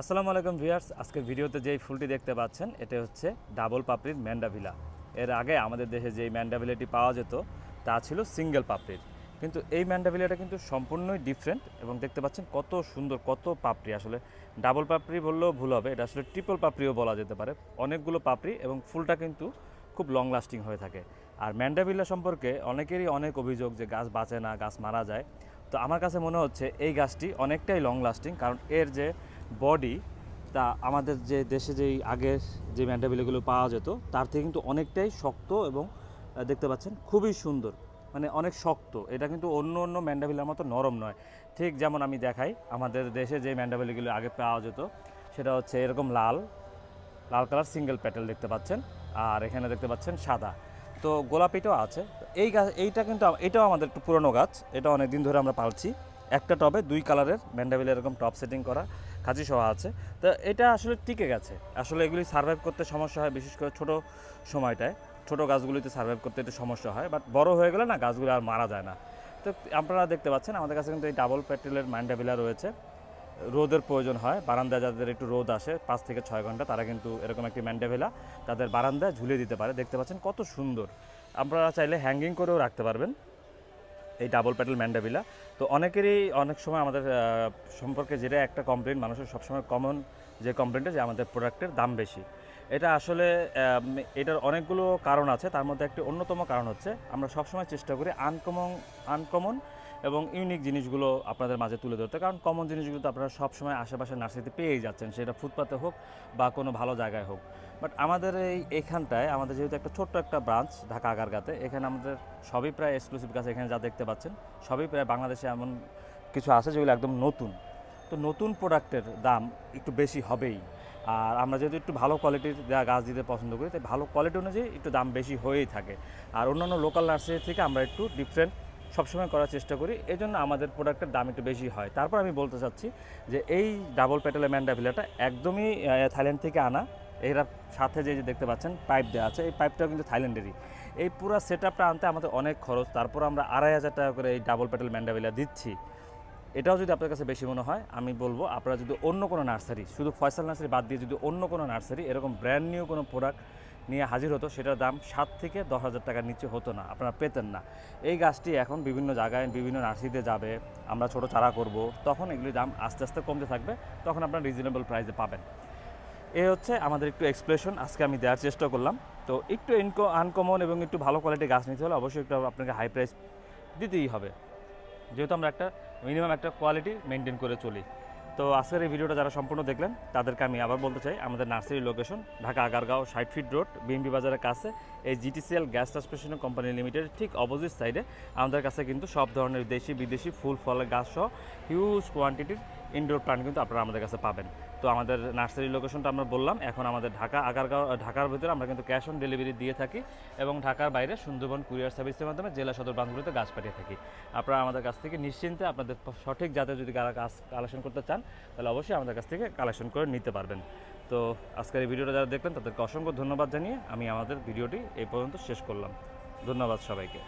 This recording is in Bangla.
আসসালামু আলাইকুম ভিউয়ার্স, আজকের ভিডিওতে যেই ফুলটি দেখতে পাচ্ছেন এটা হচ্ছে ডাবল পাপড়ির ম্যান্ডাভিলা। এর আগে আমাদের দেশে যেই ম্যান্ডাভিলাটি পাওয়া যেত, তা ছিল সিঙ্গেল পাপড়ির। কিন্তু এই ম্যান্ডাভিলাটা কিন্তু সম্পূর্ণই ডিফারেন্ট এবং দেখতে পাচ্ছেন কত সুন্দর, কত পাপড়ি। আসলে ডাবল পাপড়ি বললেও ভুল হবে, এটা আসলে ট্রিপল পাপড়িও বলা যেতে পারে। অনেকগুলো পাপড়ি এবং ফুলটা কিন্তু খুব লং লাস্টিং হয়ে থাকে। আর ম্যান্ডাভিলা সম্পর্কে অনেকেরই অনেক অভিযোগ যে গাছ বাঁচে না, গাছ মারা যায়। তো আমার কাছে মনে হচ্ছে এই গাছটি অনেকটাই লং লাস্টিং কারণ এর যে বডি তা আমাদের যে দেশে যেই আগের যে ম্যান্ডাভিলাগুলো পাওয়া যেত, তার থেকে কিন্তু অনেকটাই শক্ত এবং দেখতে পাচ্ছেন খুবই সুন্দর। মানে অনেক শক্ত। এটা কিন্তু অন্য অন্য ম্যান্ডাভিলার মতো নরম নয়। ঠিক যেমন আমি দেখাই, আমাদের দেশে যে ম্যান্ডাভিলাগুলো আগে পাওয়া যেত, সেটা হচ্ছে এরকম লাল লাল কালার সিঙ্গেল প্যাটেল দেখতে পাচ্ছেন, আর এখানে দেখতে পাচ্ছেন সাদা। তো গোলাপিটাও আছে। এই গাছ এইটা কিন্তু এটাও আমাদের একটু পুরনো গাছ, এটা অনেক দিন ধরে আমরা পালছি। একটা টবে দুই কালারের ম্যান্ডাবিল এরকম টপ সেটিং করা। কাজী সহ আছে। তো এটা আসলে টিকে গেছে। আসলে এগুলি সার্ভাইভ করতে সমস্যা হয়, বিশেষ করে ছোট সময়টায়। ছোট গাছগুলিতে সার্ভাইভ করতে একটু সমস্যা হয় বাট বড় হয়ে গেলে না গাছগুলো আর মারা যায় না। তো আপনারা দেখতে পাচ্ছেন, আমাদের কাছে কিন্তু এই ডাবল প্যাটেলের ম্যান্ডাভিলা রয়েছে। রোদের প্রয়োজন হয়, বারান্দায় যাদের একটু রোদ আসে, পাঁচ থেকে ছয় ঘণ্টা, তারা কিন্তু এরকম একটি ম্যান্ডাভেলা তাদের বারান্দায় ঝুলিয়ে দিতে পারে। দেখতে পাচ্ছেন কত সুন্দর। আপনারা চাইলে হ্যাঙ্গিং করেও রাখতে পারবেন। এই ডাবল প্যাটেল ম্যান্ডাবিলা তো অনেকেরই অনেক সময় আমাদের সম্পর্কে যেটা একটা কমপ্লেন মানুষের সবসময় কমন যে কমপ্লেনটা যে আমাদের প্রোডাক্টের দাম বেশি। এটা আসলে এটার অনেকগুলো কারণ আছে, তার মধ্যে একটি অন্যতম কারণ হচ্ছে আমরা সবসময় চেষ্টা করি আনকমন আনকমন এবং ইউনিক জিনিসগুলো আপনাদের মাঝে তুলে ধরতে। কারণ কমন জিনিসগুলো তো আপনারা সবসময় আশেপাশে নার্সারিতে পেয়েই যাচ্ছেন, সেটা ফুটপাতে হোক বা কোনো ভালো জায়গায় হোক। বাট আমাদের এই এখানটায়, আমাদের যেহেতু একটা ছোট্ট একটা ব্রাঞ্চ ঢাকা আগারগাতে, এখানে আমাদের সবই প্রায় এক্সক্লুসিভ গাছ এখানে যা দেখতে পাচ্ছেন, সবই প্রায় বাংলাদেশে এমন কিছু আছে যেগুলো একদম নতুন। তো নতুন প্রোডাক্টের দাম একটু বেশি হবেই। আর আমরা যেহেতু একটু ভালো কোয়ালিটির গাছ দিতে পছন্দ করি, তাই ভালো কোয়ালিটি অনুযায়ী একটু দাম বেশি হয়েই থাকে। আর অন্যান্য লোকাল নার্সারি থেকে আমরা একটু ডিফারেন্ট সবসময় করার চেষ্টা করি। এই জন্য আমাদের প্রোডাক্টের দাম একটু বেশি হয়। তারপর আমি বলতে চাচ্ছি যে এই ডাবল প্যাটেলের ম্যান্ডাভিলাটা একদমই থাইল্যান্ড থেকে আনা। এরা সাথে যে দেখতে পাচ্ছেন পাইপ দেওয়া আছে। এই পাইপটাও কিন্তু থাইল্যান্ডেরই। এই পুরো সেট আপটা আনতে আমাদের অনেক খরচ। তারপর আমরা আড়াই হাজার টাকা করে এই ডাবল প্যাটেল ম্যান্ডাভিলা দিচ্ছি। এটাও যদি আপনার কাছে বেশি মনে হয়, আমি বলব আপনারা যদি অন্য কোনো নার্সারি, শুধু ফয়সাল নার্সারি বাদ দিয়ে যদি অন্য কোনো নার্সারি, এরকম ব্র্যান্ড নিউ কোনো প্রোডাক্ট নিয়ে হাজির হতো, সেটার দাম সাত থেকে দশ হাজার টাকার নিচে হতো না, আপনারা পেতেন না। এই গাছটি এখন বিভিন্ন জায়গায় বিভিন্ন নার্সারিতে যাবে, আমরা ছোট চারা করব, তখন এগুলির দাম আস্তে আস্তে কমতে থাকবে, তখন আপনারা রিজনেবল প্রাইসে পাবেন। এ হচ্ছে আমাদের একটু এক্সপ্লেশন আজকে আমি দেওয়ার চেষ্টা করলাম। তো একটু ইনকো আনকমন এবং একটু ভালো কোয়ালিটির গাছ নিতে হলে অবশ্যই একটু আপনাকে হাই প্রাইস দিতেই হবে। যেহেতু আমরা একটা মিনিমাম একটা কোয়ালিটি মেনটেন করে চলি। তো আজকের এই ভিডিওটা যারা সম্পূর্ণ দেখলেন, তাদেরকে আমি আবার বলতে চাই, আমাদের নার্সারি লোকেশন ঢাকা আগারগাঁও, ষাট ফিট রোড বিএমবি বাজারের কাছে, এই GTCL gas transmission company limited ঠিক অপোজিট সাইডে আমাদের কাছে কিন্তু সব ধরনের দেশি, বিদেশি ফুল, ফলের গাছ সহ হিউজ কোয়ান্টিটির ইনডোর প্লান্ট কিন্তু আপনারা আমাদের কাছে পাবেন। তো আমাদের নার্সারি লোকেশনটা আমরা বললাম। এখন আমাদের ঢাকা, আগারগাঁও ঢাকার ভিতরে আমরা কিন্তু ক্যাশ অন ডেলিভারি দিয়ে থাকি এবং ঢাকার বাইরে সুন্দরবন কুরিয়ার সার্ভিসের মাধ্যমে জেলা সদর ব্রাঞ্চগুলোতে গাছ পাঠিয়ে থাকি। আপনারা আমাদের কাছ থেকে নিশ্চিন্তে আপনাদের সঠিক জাতে যদি গাছ কালেকশন করতে চান, তাহলে অবশ্যই আমাদের কাছ থেকে কালেকশন করে নিতে পারবেন। তো আজকের এই ভিডিওটা যারা দেখলেন, তাদেরকে অসংখ্য ধন্যবাদ জানিয়ে আমি আমাদের ভিডিওটি এই পর্যন্ত শেষ করলাম। ধন্যবাদ সবাইকে।